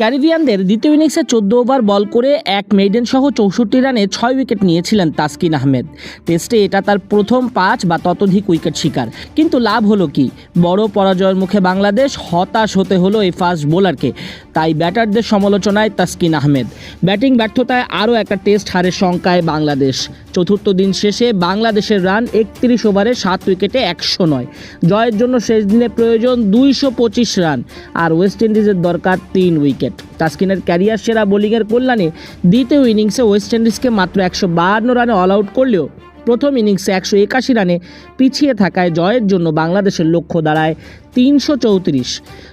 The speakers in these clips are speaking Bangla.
ক্যারিবিয়ানদের দ্বিতীয় ইনিংসে চোদ্দ ওভার বল করে এক মেইডেন সহ চৌষট্টি রানে ছয় উইকেট নিয়েছিলেন তাসকিন আহমেদ। টেস্টে এটা তার প্রথম পাঁচ বা ততোধিক উইকেট শিকার। কিন্তু লাভ হলো কি? বড় পরাজয়ের মুখে বাংলাদেশ হতাশ হতে হলো এই ফাস্ট বোলারকে। তাই ব্যাটারদের সমালোচনায় তাসকিন আহমেদ। ব্যাটিং ব্যর্থতায় আরও একটা টেস্ট হারের শঙ্কায় বাংলাদেশ। চতুর্থ দিন শেষে বাংলাদেশের রান একত্রিশ ওভারে সাত উইকেটে একশো নয়। জয়ের জন্য শেষ দিনে প্রয়োজন দুইশো পঁচিশ রান। আর ওয়েস্ট ইন্ডিজের দরকার তিন উইকেট। তাসকিনের ক্যারিয়ার সেরা বোলিংয়ের কল্যাণে দ্বিতীয় ইনিংসে ওয়েস্ট ইন্ডিজকে মাত্র একশো রানে অল আউট করলেও প্রথম ইনিংসে একশো একাশি রানে পিছিয়ে থাকায় জয়ের জন্য বাংলাদেশের লক্ষ্য দাঁড়ায় তিনশো চৌত্রিশ।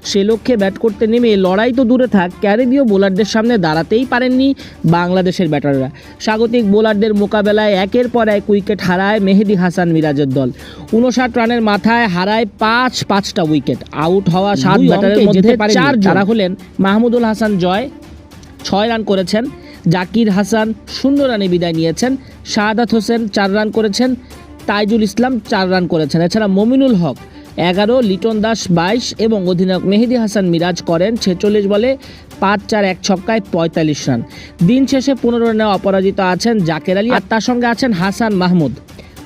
সে লক্ষ্যে ব্যাট করতে নেমে লড়াই তো দূরে থাক ক্যারিবীয় বোলারদের সামনে দাঁড়াতেই পারেননি বাংলাদেশের ব্যাটাররা। স্বাগতিক বোলারদের মোকাবেলায় একের পর এক উইকেট হারায় মেহেদি হাসান মিরাজের দল। উনষাট রানের মাথায় হারায় পাঁচ পাঁচটা উইকেট। আউট হওয়া সাত ব্যাটারের মধ্যে চার যারা হলেন মাহমুদুল হাসান জয় ছয় রান করেছেন। জাকির হাসান শূন্য রানে বিদায় নিয়েছেন, শাহাদাত হোসেন চার রান করেছেন, তাইজুল ইসলাম চার রান করেছেন। এছাড়া মমিনুল হক এগারো, লিটন দাস বাইশ এবং অধিনায়ক মেহেদি হাসান মিরাজ করেন ছেচল্লিশ বলে পাঁচ চার এক ছক্কায় পঁয়তাল্লিশ রান। দিন শেষে পনেরো রানে অপরাজিত আছেন জাকের আলী আর তার সঙ্গে আছেন হাসান মাহমুদ।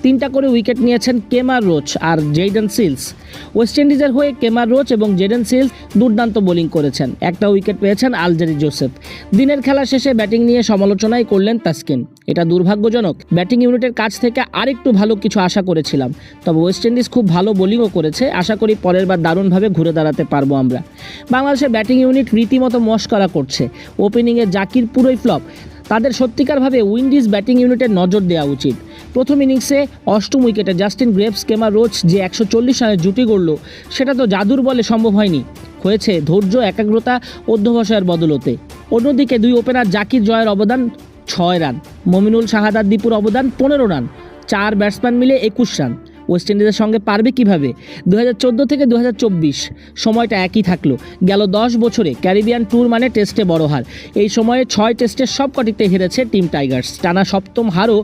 তিনটা করে উইকেট নিয়েছেন কেমার রোচ আর জেডেন সিলস। ওয়েস্ট ইন্ডিজের হয়ে কেমার রোচ এবং জেডেন সিলস দুর্দান্ত বোলিং করেছেন। একটা উইকেট পেয়েছেন আলজারি জোসেফ। দিনের খেলা শেষে ব্যাটিং নিয়ে সমালোচনাই করলেন তাসকিন। এটা দুর্ভাগ্যজনক। ব্যাটিং ইউনিটের কাছ থেকে আরেকটু ভালো কিছু আশা করেছিলাম। তবে ওয়েস্ট ইন্ডিজ খুব ভালো বোলিংও করেছে। আশা করি পরের বার দারুণভাবে ঘুরে দাঁড়াতে পারব আমরা। বাংলাদেশের ব্যাটিং ইউনিট রীতিমতো মস্করা করছে। ওপেনিংয়ে জাকির পুরোই ফ্লপ। তাদের সত্যিকারভাবে উইন্ডিজ ব্যাটিং ইউনিটের নজর দেওয়া উচিত। প্রথম ইনিংসে অষ্টম উইকেটে জাস্টিন গ্রেভস, কেমা রোচ যে একশো চল্লিশ রানের জুটি গড়ল, সেটা তো জাদুর বলে সম্ভব হয়নি। হয়েছে ধৈর্য, একাগ্রতা, অধ্যবসায়ের বদলতে। অন্যদিকে দুই ওপেনার জাকির জয়ের অবদান ছয় রান। মমিনুল শাহাদাত দীপুর অবদান পনেরো রান। চার ব্যাটসম্যান মিলে একুশ রান। ওয়েস্ট ইন্ডিজের সঙ্গে পারবে কীভাবে? দু হাজার চোদ্দ থেকে দু হাজার চব্বিশ, সময়টা একই থাকল। গেল দশ বছরে ক্যারিবিয়ান ট্যুর মানে টেস্টে বড় হার। এই সময়ে ছয় টেস্টের সবকটিতে হেরেছে টিম টাইগার্স। টানা সপ্তম হারও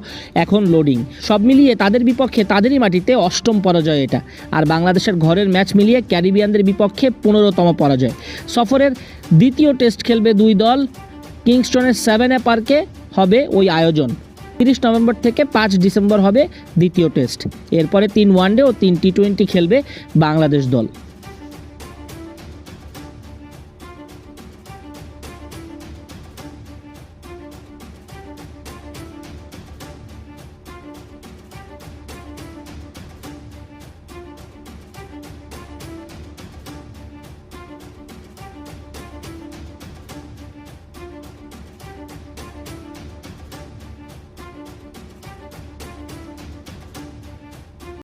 এখন লোডিং সব মিলিয়ে তাদের বিপক্ষে তাদেরই মাটিতে অষ্টম পরাজয় এটা। আর বাংলাদেশের ঘরের ম্যাচ মিলিয়ে ক্যারিবিয়ানদের বিপক্ষে পনেরোতম পরাজয়। সফরের দ্বিতীয় টেস্ট খেলবে দুই দল। কিংস্টনের সেভেনে পার্কে হবে ওই আয়োজন। তিরিশ নভেম্বর থেকে পাঁচ ডিসেম্বর হবে দ্বিতীয় টেস্ট। এরপরে তিন ওয়ানডে ও তিন টি টোয়েন্টি খেলবে বাংলাদেশ দল।